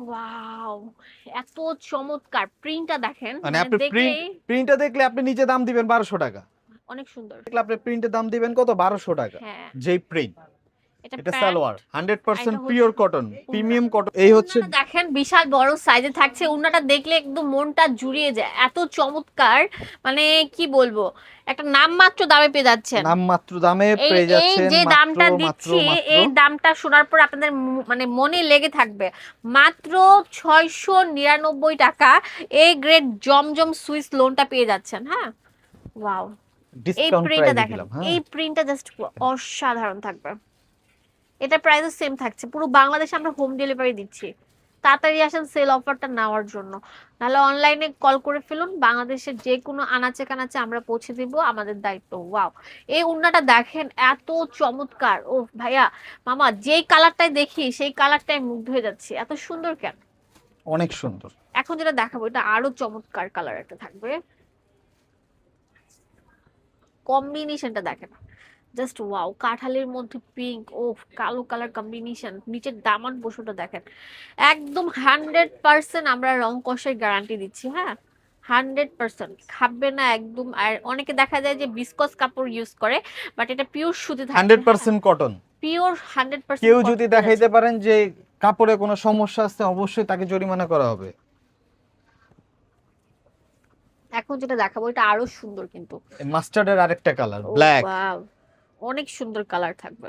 Wow এত চমৎকার। প্রিন্টটা দেখেন মানে মানে আপনি প্রিন্টটা দেখলে আপনি নিজে দাম দিবেন বারোশো টাকা। অনেক সুন্দর। দেখলে আপনি প্রিন্টের দাম দিবেন কত? বারোশো টাকা। হ্যাঁ। যেই প্রিন্ট এটা এটা সালোয়ার হান্ড্রেড পার্সেন্ট হচ্ছে পিওর কটন প্রিমিয়াম কটন এই হচ্ছে দেখেন বিশাল বড় সাইজে থাকছে। উন্নাটা দেখলে একদম মনটা জুড়িয়ে যায়। এত চমৎকার মানে কি বলব? একটা নামমাত্র দামে পেয়ে যাচ্ছেন। নামমাত্র দামে এই পেয়ে এই যে দামটা দিচ্ছি এই দামটা শোনার পর আপনাদের মানে মনে লেগে থাকবে। মাত্র ছয়শো নিরানব্বই টাকা এই গ্রেড জমজম সুইস লোনটা পেয়ে যাচ্ছেন হ্যাঁ? ওয়াও এই প্রিন্টটা দেখেন। হ্যাঁ। এই প্রিন্টটা জাস্ট অসাধারণ থাকবে। এটা প্রাইসও সেম থাকছে। পুরো বাংলাদেশে আমরা হোম ডেলিভারি দিচ্ছি। তাড়াতাড়ি আসেন সেল অফারটা নেওয়ার জন্য। নাহলে অনলাইনে কল করে ফেলুন। বাংলাদেশের যে কোনো আনাচে কানাচে আমরা পৌঁছে দিব আমাদের দায়িত্ব। ওয়াও এই উন্নাটা দেখেন এত চমৎকার। ও ভাইয়া মামা যেই কালারটাই দেখি সেই কালারটাই মুগ্ধ হয়ে যাচ্ছে। এত সুন্দর কেন? অনেক সুন্দর। এখন যেটা দেখাবো এটা আরও চমৎকার কালার একটা থাকবে। কম্বিনেশনটা দেখেন। জাস্ট ওয়াও কাঁঠালের মধ্যে পিঙ্ক ও কালো কালার কম্বিনেশন নিচের দামান বসুটা দেখেন। একদম হান্ড্রেড পার্সেন্ট আমরা রং কষের গ্যারান্টি দিচ্ছি হ্যাঁ? হান্ড্রেড পার্সেন্ট খাবে না একদম আর অনেকে দেখা যায় যে বিসকস কাপড় ইউজ করে বাট এটা পিওর সুতি থাকে hundred percent cotton pure hundred percent কেউ যদি দেখাইতে পারেন যে কাপড়ে কোনো সমস্যা আছে অবশ্যই তাকে জরিমানা করা হবে। এখন যেটা দেখাবো এটা আরও সুন্দর কিন্তু। মাস্টার্ডের আরেকটা কালার ব্ল্যাক wow, অনেক সুন্দর কালার থাকবে।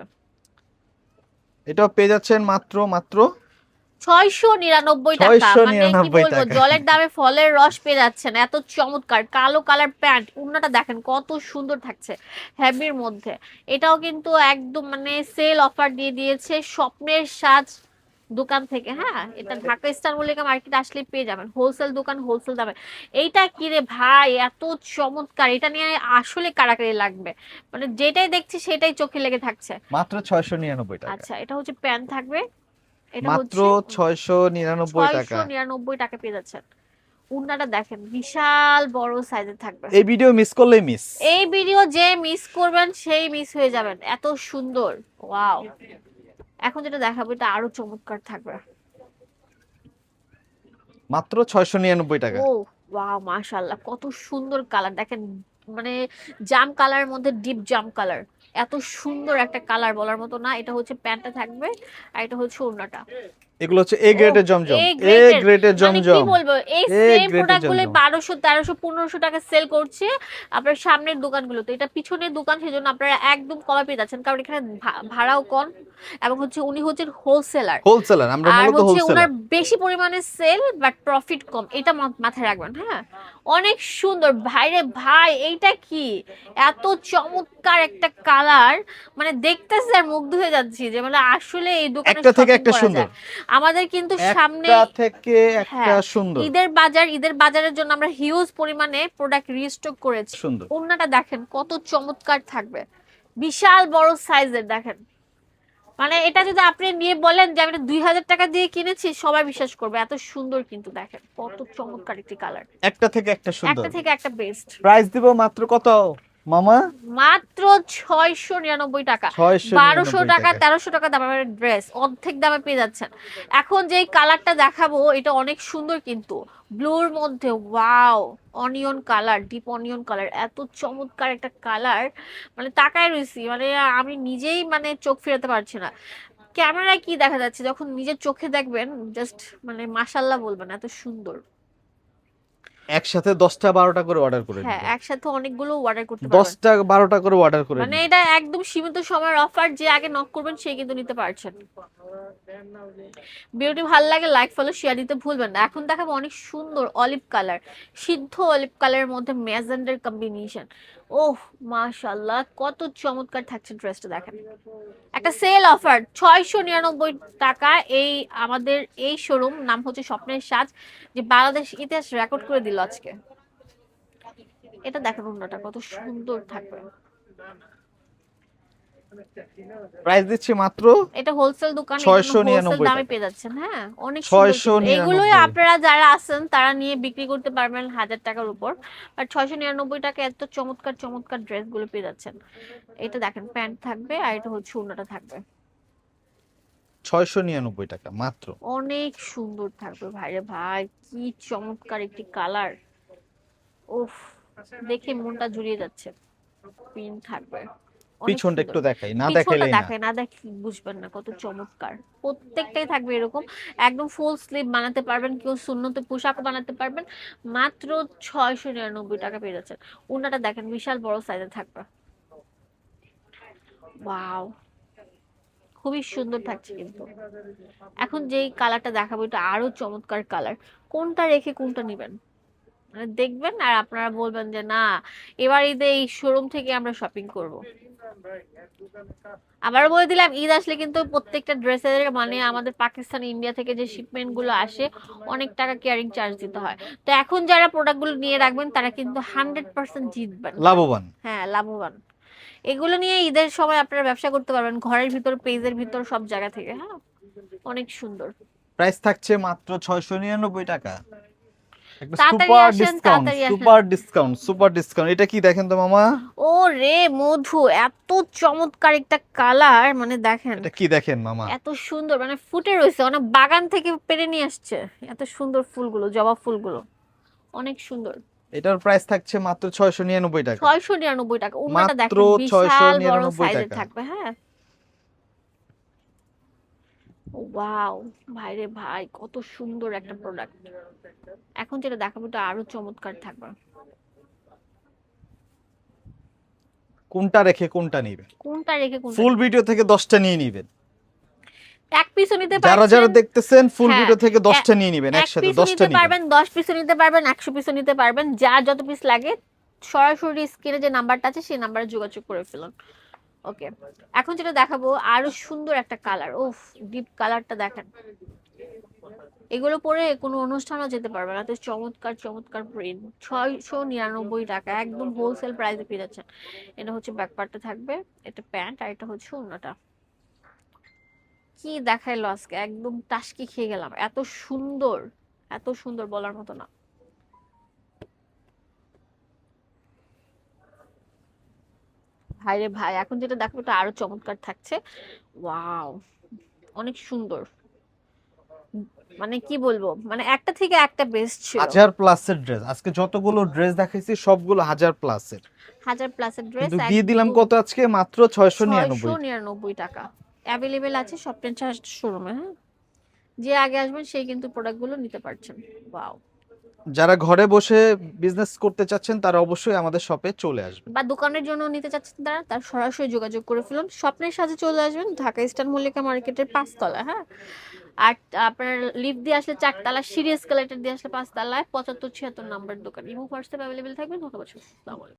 এটাও পেয়ে যাচ্ছেন মাত্র মাত্র? ছয়শো নিরানব্বই টাকা। মানে কি 699 বলব। জলের দামে ফলের রস পেয়ে যাচ্ছেন। এত চমৎকার কালো কালার প্যান্ট। উন্নাটা দেখেন কত সুন্দর থাকছে হ্যাবির মধ্যে। এটাও কিন্তু একদম মানে সেল অফার দিয়ে দিয়েছে। স্বপ্নের সাজ দোকান থেকে হ্যাঁ? এটা ঢাকা স্টার মল্লিকা মার্কেট আসলে পেয়ে যাবেন। হোলসেল দোকান হোলসেল দামে। এইটা কি রে ভাই? এত চমৎকার। এটা নিয়ে আসলে কারাকারি লাগবে। মানে যেটাই দেখছি সেটাই চোখে লেগে থাকছে। মাত্র ছয়শো নিরানব্বই টাকা। আচ্ছা এটা হচ্ছে প্যান্ট থাকবে। এটা মাত্র ছয়শো নিরানব্বই টাকা। নিরানব্বই টাকা পেয়ে যাচ্ছেন। উন্নাটা দেখেন বিশাল বড় সাইজের থাকবে। এই ভিডিও মিস করলে মিস এই ভিডিও যে মিস করবেন সেই মিস হয়ে যাবেন। এত সুন্দর। ওয়াও এখন যেটা দেখাবো এটা আরও চমৎকার থাকবে। মাত্র ছয়শো নিরানব্বই টাকা। ও ওয়াও মাশাআল্লাহ কত সুন্দর কালার। দেখেন মানে জাম কালার মধ্যে ডিপ জাম কালার। এত সুন্দর একটা কালার বলার মতো না এটা হচ্ছে প্যান্টটা থাকবে আর এটা হচ্ছে ওড়নাটা। এগুলো হচ্ছে এ গ্রেডের জমজম। এ। গ্রেডের মানে কি বলব? এই সেম grade এর প্রোডাক্টগুলো জন্য। বারোশো তেরোশো পনেরোশো টাকা সেল করছে আপনার সামনের দোকানগুলোতে। এটা পিছনের দোকান সেজন্য আপনারা একদম কমে পেয়ে যাচ্ছেন কারণ এখানে ভাড়াও কম এবং হচ্ছে উনি হচ্ছেন হোলসেলার হোলসেলার আমরা মূলত হচ্ছে হোলসেলার ওনার বেশি পরিমাণে সেল বাট প্রফিট কম। এটা মাথায় রাখবেন হ্যাঁ? অনেক সুন্দর। ভাইরে ভাই এইটা কি? এত চমৎকার একটা কালার মানে দেখতেছি আর মুগ্ধ হয়ে যাচ্ছি যে মানে আসলে এই দোকানে একটা থেকে একটা সুন্দর। আমাদের কিন্তু সামনে থেকে একটা হ্যাঁ, সুন্দর। ঈদের বাজার ঈদের বাজারের জন্য আমরা হিউজ পরিমাণে প্রোডাক্ট রিস্টক করেছি। সুন্দর। ওড়নাটা দেখেন কত চমৎকার থাকবে। বিশাল বড় সাইজের দেখেন। মানে এটা যদি আপনি নিয়ে বলেন যে আমি দুই হাজার টাকা দিয়ে কিনেছি সবাই বিশ্বাস করবে এত সুন্দর কিন্তু দেখেন কত চমৎকার একটি কালার একটা থেকে একটা সুন্দর। একটা থেকে একটা বেস্ট প্রাইস দিব মাত্র কত? মামা? মাত্র ছয়শো নিরানব্বই টাকা। বারোশো টাকা। তেরোশো টাকা দামের ড্রেস অর্ধেক দামে পেয়ে যাচ্ছেন। এখন যেই কালারটা দেখাবো এটা অনেক সুন্দর কিন্তু। ব্লুর মধ্যে wow onion colour deep onion colour এত চমৎকার একটা কালার মানে তাকায় রয়েছি মানে আমি নিজেই মানে চোখ ফেরাতে পারছি না। ক্যামেরায় কি দেখা যাচ্ছে? যখন নিজের চোখে দেখবেন জাস্ট মানে মাসাল্লাহ বলবেন এত সুন্দর। একসাথে দশটা বারোটা করে অর্ডার করে হ্যাঁ একসাথে অনেকগুলো অর্ডার করতে পারবেন দশটা বারোটা করে অর্ডার করে মানে এটা একদম সীমিত সময়ের অফার যে আগে নক করবেন সে কিন্তু নিতে পারছেন। বিউটি ভালো লাগে লাইক ফলো শেয়ার দিতে ভুলবেন না। এখন দেখাবো অনেক সুন্দর অলিভ কালার সিদ্ধ অলিভ কালারের মধ্যে ম্যাজেন্ডার কম্বিনেশন ওহ মাশাল্লাহ কত চমৎকার থাকছে ড্রেসটা দেখেন। একটা সেল অফার ছয়শো নিরানব্বই টাকা এই আমাদের এই শোরুম নাম হচ্ছে স্বপ্নের সাজ যে বাংলাদেশ ইতিহাস রেকর্ড করে দিল আজকে। এটা দেখেন অন্যটা কত সুন্দর থাকবে। প্রাইস দিচ্ছি মাত্র এটা হোলসেল দোকান 699 দামে পেয়ে যাচ্ছেন হ্যাঁ? অনেক 699 সুন্দর। এগুলোই আপনারা যারা আছেন তারা নিয়ে বিক্রি করতে পারবেন হাজার টাকার উপর। আর ছয়শো নিরানব্বই টাকা এত চমৎকার চমৎকার ড্রেসগুলো পেয়ে যাচ্ছেন। এটা দেখেন প্যান্ট থাকবে আর এটা হচ্ছে উন্নটা থাকবে। ছয়শো নিরানব্বই টাকা মাত্র। অনেক সুন্দর থাকবে ভাইরে ভাই কি চমৎকার একটি কালার। উফ দেখে মনটা জুড়িয়ে যাচ্ছে। প্রিন্ট থাকবে। পিছনটা একটু দেখাই না দেখাইলেই না। দেখায় না দেখ বুঝবেন না কত চমৎকার। প্রত্যেকটাই থাকবে এরকম একদম ফুল স্লিভ বানাতে পারবেন কেউ শূন্যতে পোশাক বানাতে পারবেন মাত্র ছয়শো নিরানব্বই টাকা পেয়ে যাচ্ছেন। ওনাটা দেখেন বিশাল বড় সাইজে থাকবে। ওয়াও খুবই সুন্দর থাকছে কিন্তু। এখন যেই কালারটা দেখাবো এটা আরও চমৎকার কালার কোনটা রেখে কোনটা নেবেন? দেখবেন আর আপনারা বলবেন যে না এবার ঈদে এই শোরুম থেকে আমরা শপিং করব। আবার বলে দিলাম ঈদ আসলে কিন্তু প্রত্যেকটা ড্রেসের মানে আমাদের পাকিস্তান ইন্ডিয়া থেকে যে শিপমেন্টগুলো আসে অনেক টাকা কেয়ারিং চার্জ দিতে হয়। তো এখন যারা প্রোডাক্টগুলো নিয়ে রাখবেন তারা কিন্তু হান্ড্রেড পার্সেন্ট জিতবেন। লাভবান। হ্যাঁ লাভবান। এগুলো নিয়ে ঈদের সময় আপনারা ব্যবসা করতে পারবেন ঘরের ভিতর পেজের ভিতর সব জায়গা থেকে হ্যাঁ? অনেক সুন্দর। প্রাইস থাকছে মাত্র ছয়শো নিরানব্বই টাকা। Super discount super discount super discount এটা কি দেখেন তো মামা? ও রে মধু এত চমৎকার একটা কালার মানে দেখেন। এটা কি দেখেন মামা? এত সুন্দর মানে ফুটে রয়েছে অনেক বাগান থেকে পেরে নিয়ে আসছে। এত সুন্দর ফুলগুলো জবা ফুলগুলো। অনেক সুন্দর। এটার প্রাইস থাকছে মাত্র ছয়শো নিরানব্বই টাকা। ছয়শো নিরানব্বই টাকা। উন্নাটা মাত্র দেখেন বিশাল বড় সাইজের থাকবে হ্যাঁ। ওয়াও ভাইরে ভাই কত সুন্দর একটা প্রোডাক্ট এখন যেটা দেখাবো এটা আরও চমৎকার থাকবে। কোনটা রেখে কোনটা নিবেন কোনটা রেখে কোনটা ফুল ভিডিও থেকে দশটা নিয়ে নিবেন। এক পিসও নিতে যারা যারা দেখতেছেন ফুল হ্যাঁ, ভিডিও থেকে দশটা নিয়ে নিবেন এক একসাথে পিসও দশটা নিতে পারবেন দশ পিসও নিতে পারবেন একশো পিসও নিতে পারবেন। যার যত পিস লাগে সরাসরি স্ক্রিনে যে নাম্বারটা আছে সেই নাম্বারে যোগাযোগ করে ফেলুন। ওকে এখন যেটা দেখাবো, আরও সুন্দর একটা কালার উফ ডিপ কালারটা দেখেন। এগুলো পরে কোনো অনুষ্ঠানও যেতে পারবে না। তো চমৎকার চমৎকার প্রিন্ট ছয়শো নিরানব্বই টাকা। একদম হোলসেল প্রাইসে পেয়ে যাচ্ছেন। এটা হচ্ছে ব্যাকপার্টটা থাকবে। এটা প্যান্ট আর এটা হচ্ছে ওড়নাটা। কি দেখাইলো আজকে? একদম টাসকি খেয়ে গেলাম। এত সুন্দর এত সুন্দর বলার মতো না। ভাই রে ভাই এখন যেটা দেখো ওটা আরও চমৎকার থাকছে। ওয়াও অনেক সুন্দর। মানে কি বলব মানে একটা থেকে একটা বেস্ট ছিল। হাজার প্লাসের ড্রেস আজকে যতগুলো ড্রেস দেখাইছি সবগুলো হাজার প্লাসের হাজার প্লাসের ড্রেস দিয়ে দিলাম কত আজকে? মাত্র ছয়শো নিরানব্বই। ছয়শো নিরানব্বই টাকা। অ্যাভেলেবেল আছে শপিং শোরুমে হ্যাঁ? যে আগে আসবেন সেই কিন্তু প্রোডাক্টগুলো নিতে পারছেন। ওয়াও যারা ঘরে বসে বিজনেস করতে চাচ্ছেন, তারা অবশ্যই আমাদের শপে চলে আসবেন। বা দোকানের জন্য নিতে চাচ্ছেন তারা, তার সরাসরি যোগাযোগ করে ফেলুন। স্বপ্নের সাথে চলে আসবেন ঢাকা ইস্টার্ন মল্লিকা মার্কেটের পাঁচতলা হ্যাঁ? আর আপনার লিফট দিয়ে আসলে চারতলা সিরিয়াস কালেক্টর দিয়ে আসলে পাঁচতলায়, পঁচাত্তর ছিয়াত্তর নাম্বার দোকান। ইমো হোয়াটসঅ্যাপ অ্যাভেলেবেল থাকবে ধন্যবাদ